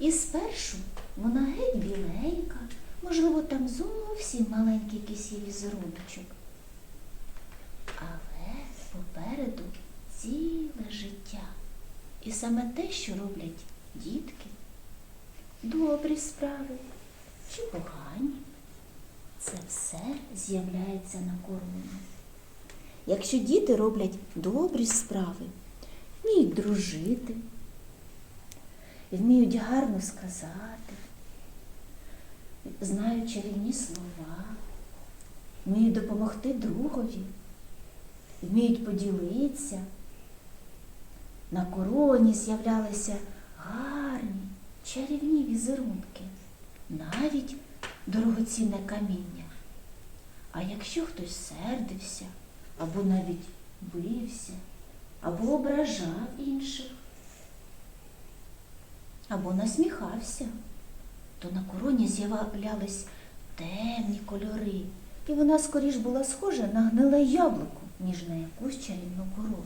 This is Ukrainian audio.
І спершу вона геть біленька, можливо, там зовсім маленький є візеруночок. Але попереду ціле життя. І саме те, що роблять дітки, добрі справи чи погані, це все з'являється на короні. Якщо діти роблять добрі справи, вміють дружити, вміють гарно сказати, знають чарівні слова, вміють допомогти другові, вміють поділитися. На короні з'являлися гарні, чарівні візерунки, навіть дорогоцінне каміння. А якщо хтось сердився, або навіть бився, або ображав інших, або насміхався, то на короні з'являлись темні кольори, і вона скоріш була схожа на гниле яблуко, ніж на якусь чарівну корону.